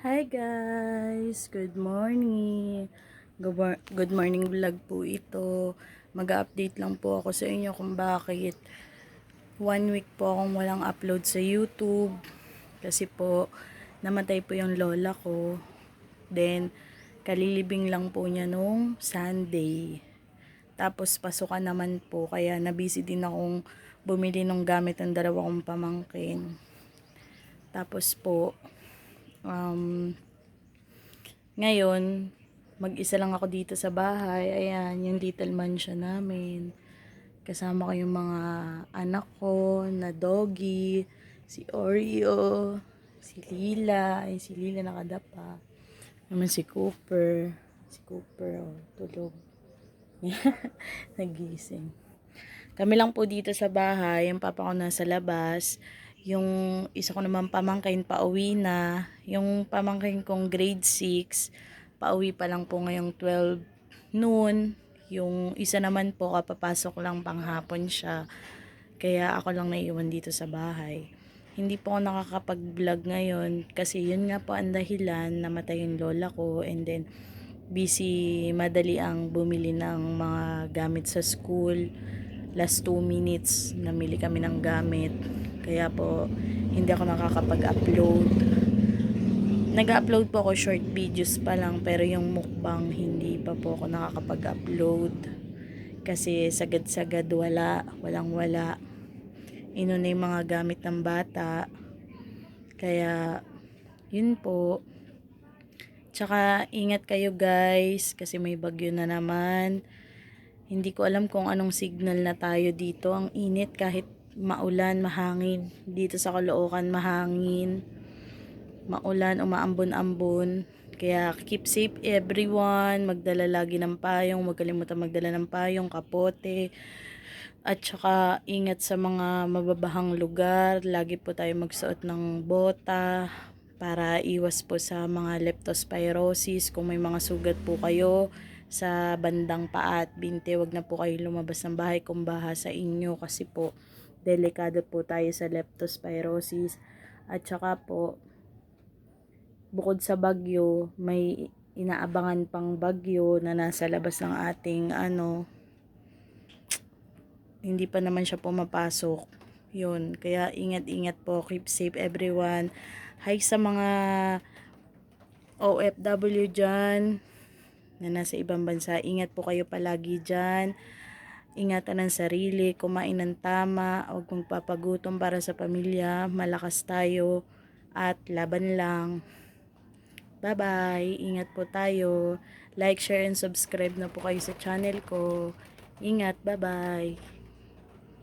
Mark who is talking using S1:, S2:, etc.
S1: Hi guys! Good morning! Good mor- Good morning vlog po ito. Mag-update lang po ako sa inyo kung bakit one week po akong walang upload sa YouTube. Kasi po, namatay po yung lola ko. Then, kalilibing lang po niya nung Sunday. Tapos, pasukan naman po. Kaya, nabisi din akong bumili ng gamit ng dalawa kong pamangkin. Tapos po, um, ngayon, mag-isa lang ako dito sa bahay. Ayan, yung little mansion namin. Kasama ko yung mga anak ko na doggy, si Oreo, si Lila, ay si Lila nakadapa. Naman si Cooper. Si Cooper, oh, tulog. Nagising. Kami lang po dito sa bahay. Yung papa ko nasa labas. Yung isa ko naman pamangkin pauwi na. Yung pamangkin kong grade 6, pauwi pa lang po ngayong 12 noon. Yung isa naman po kapapasok lang panghapon siya. Kaya ako lang naiwan dito sa bahay. Hindi po ako nakakapag-vlog ngayon kasi yun nga po ang dahilan namatay yung lola ko and then busy madali ang bumili ng mga gamit sa school last 2 minutes namili kami ng gamit kaya po hindi ako nakakapag-upload. Nag-upload po ako short videos pa lang pero yung mukbang hindi pa po ako nakakapag-upload. Kasi sagad-sagad wala walang wala inuna yung mga gamit ng bata. Kaya yun po. Tsaka ingat kayo guys kasi may bagyo na naman. Hindi ko alam kung anong signal na tayo dito. Ang init kahit maulan, mahangin. Dito sa Caloocan mahangin. Maulan, umaambon-ambon. Kaya keep safe everyone. Magdala lagi ng payong. Huwag kalimutan magdala ng payong, kapote. At saka ingat sa mga mababahang lugar. Lagi po tayo magsuot ng bota para iwas po sa mga leptospirosis. Kung may mga sugat po kayo sa bandang paa at binte, wag na po kayo lumabas ng bahay kung baha sa inyo kasi po delikado po tayo sa leptospirosis. At saka po, bukod sa bagyo, may inaabangan pang bagyo na nasa labas ng ating ano, hindi pa naman siya pumapasok. Yun, kaya ingat-ingat po, keep safe everyone. Hi sa mga OFW dyan na nasa ibang bansa. Ingat po kayo palagi dyan. Ingatan ang sarili, kumain ng tama, huwag magpapagutom para sa pamilya, malakas tayo at laban lang. Bye-bye. Ingat po tayo. Like, share, and subscribe na po kayo sa channel ko. Ingat. Bye-bye.